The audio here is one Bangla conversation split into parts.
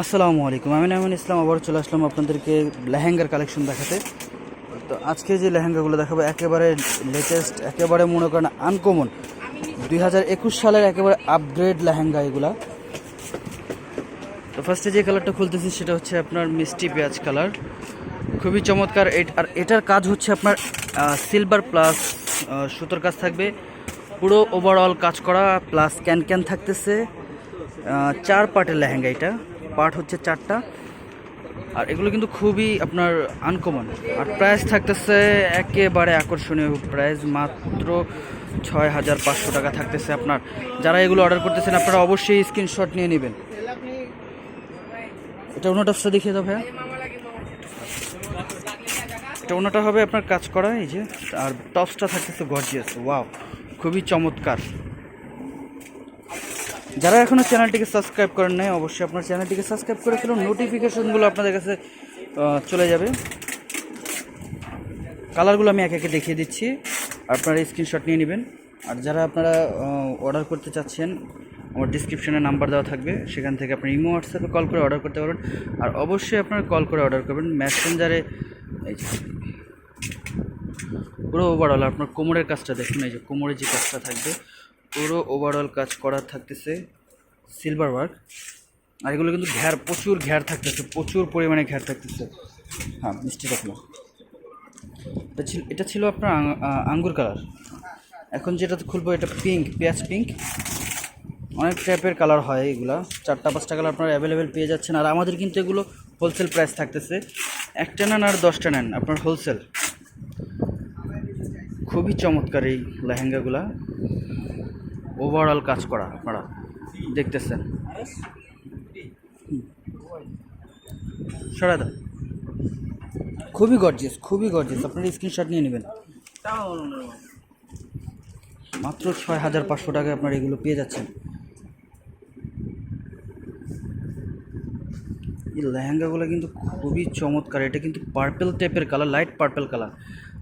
আসসালামু আলাইকুম। আমি নাইমুল ইসলাম আবার চলে আসলাম আপনাদেরকে লেহেঙ্গার কালেকশন দেখাতে। তো আজকে যে লেহেঙ্গাগুলো দেখাবো, একেবারে লেটেস্ট একেবারে মনে করেন আনকমন দুই হাজার একুশ সালের একেবারে আপগ্রেড লেহেঙ্গা এগুলা। তো ফার্স্টে যে কালারটা খুলতেছি, সেটা হচ্ছে আপনার মিষ্টি পেঁয়াজ কালার খুবই চমৎকার। আর এটার কাজ হচ্ছে আপনার সিলভার প্লাস সুতোর কাজ থাকবে। পুরো ওভারঅল কাজ করা প্লাস ক্যান ক্যান থাকতেছে। চার পার্টের লেহেঙ্গা এটা। পার্ট হচ্ছে চারটা। আর এগুলো কিন্তু খুবই আপনার আনকমন আর প্রাইস থাকতেছে একেবারে আকর্ষণীয় প্রাইস মাত্র ছয় হাজার পাঁচশো টাকা থাকতেছে আপনার। যারা এগুলো অর্ডার করতেছেন, আপনারা অবশ্যই স্ক্রিনশট নিয়ে নেবেন। এটা অন্য টপসটা দেখিয়ে দাও ভাইয়া। এটা অন্যটা হবে আপনার কাজ করা, এই যে, আর টপসটা থাকতেছে গর্জিয়াস ওয়াও খুবই চমৎকার। যারা এখনও চ্যানেলটিকে সাবস্ক্রাইব করেন নাই, অবশ্যই আপনার চ্যানেলটিকে সাবস্ক্রাইব করে ফেলুন। নোটিফিকেশনগুলো আপনাদের কাছে চলে যাবে। কালারগুলো আমি একে একে দেখিয়ে দিচ্ছি। আপনারা স্ক্রিনশট নিয়ে নেবেন। আর যারা আপনারা অর্ডার করতে চাচ্ছেন, আমার ডিসক্রিপশনে নাম্বার দেওয়া থাকবে। সেখান থেকে আপনি ইমো হোয়াটসঅ্যাপে কল করে অর্ডার করতে পারবেন। আর অবশ্যই আপনারা কল করে অর্ডার করবেন। যে, পুরো ওভারঅল আপনার কোমরের কাজটা দেখুন। এই যে, কোমরে যে কাজটা থাকবে পুরো ওভারঅল কাজ করা থাকতেছে সিলভার ওয়ার্ক আর এগুলো কিন্তু ঘ্যার, প্রচুর ঘ্যার থাকতেছে, প্রচুর পরিমাণে ঘ্যার থাকতেছে। হ্যাঁ মিষ্টি দেখল এটা ছিল এটা ছিল আপনার আঙ্গুর কালার এখন যেটা খুলবো এটা পিঙ্ক পেঁয়াজ পিঙ্ক অনেক টাইপের কালার হয় এগুলা। চারটা, পাঁচটা কালার আপনারা অ্যাভেলেবেল পেয়ে যাচ্ছেন। আর আমাদের কিন্তু এগুলো হোলসেল প্রাইস থাকতেছে। একটা নেন আর দশটা নেন, আপনার হোলসেল খুবই চমৎকার এই লেহেঙ্গাগুলা। ওভারঅল কাজ করা, আপনারা দেখতেছেন। সরাই খুবই গর্জিয়াস খুবই গর্জিয়াস আপনারা স্ক্রিনশট নিয়ে নেবেন। মাত্র ছয় হাজার পাঁচশো টাকায় আপনারা এগুলো পেয়ে যাচ্ছেন। এই লেহেঙ্গাগুলো কিন্তু খুবই চমৎকার। এটা কিন্তু পার্পেল টাইপের কালার লাইট পার্পেল কালার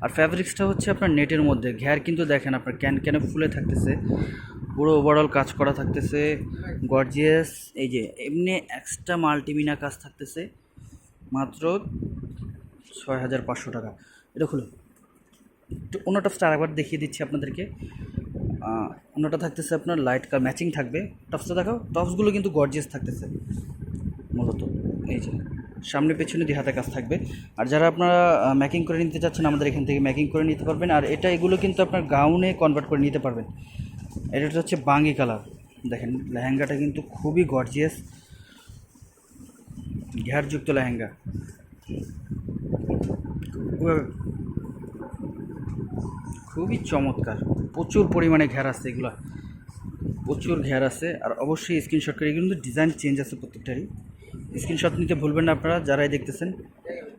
আর ফ্যাব্রিক্সটা হচ্ছে আপনার নেটের মধ্যে। ঘ্যার কিন্তু দেখেন আপনার ক্যান ক্যানে ফুলে থাকতেছে। পুরো ওভারঅল কাজ করা থাকতেছে। গর্জিয়াস এই যে এমনি এক্সট্রা মাল্টিমিনা কাজ থাকতেছে। মাত্র ছয় হাজার পাঁচশো টাকা। এটা খুলো। একটু অন্য টপসটা আরেকবার দেখিয়ে দিচ্ছি আপনাদেরকে। অন্যটা থাকতেছে আপনার লাইট কার ম্যাচিং থাকবে। টপসটা দেখাও। টপসগুলো কিন্তু গর্জিয়াস থাকতেছে, মূলত। এই যে, সামনে পেছনে দুই হাতে কাজ থাকবে। আর যারা আপনারা ম্যাকিং করে নিতে চাচ্ছেন, আমাদের এখান থেকে ম্যাকিং করে নিতে পারবেন। আর এটা এগুলো কিন্তু আপনার গাউনে কনভার্ট করে নিতে পারবেন। এটা হচ্ছে বাঙ্গি কালার। দেখেন, লেহেঙ্গাটা কিন্তু খুবই গর্জিয়াস ঘ্যারযুক্ত লেহেঙ্গা। খুবই চমৎকার। প্রচুর পরিমাণে ঘ্যার আছে এগুলো। প্রচুর ঘ্যার আছে। আর অবশ্যই স্ক্রিনশট করে কিন্তু ডিজাইন চেঞ্জ আছে প্রত্যেকটারই। স্ক্রিনশট নিতে ভুলবেন না আপনারা, যারাই দেখতেছেন।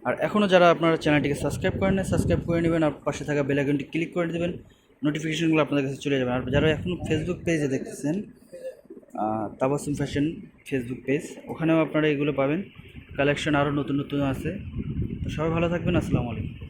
আর এখনও যারা আপনারা চ্যানেলটিকে সাবস্ক্রাইব করেন সাবস্ক্রাইব করে নেবেন। আর পাশে থাকা বেল আইকনটি ক্লিক করে দেবেন। নোটিফিকেশনগুলো আপনাদের কাছে চলে যাবে। আর যারা এখনও ফেসবুক পেজে দেখতেছেন তাবাসুম ফ্যাশন ফেসবুক পেজ ওখানেও আপনারা এগুলো পাবেন। কালেকশন আরও নতুন নতুন আছে। তো সবাই ভালো থাকবেন, আসসালামু আলাইকুম।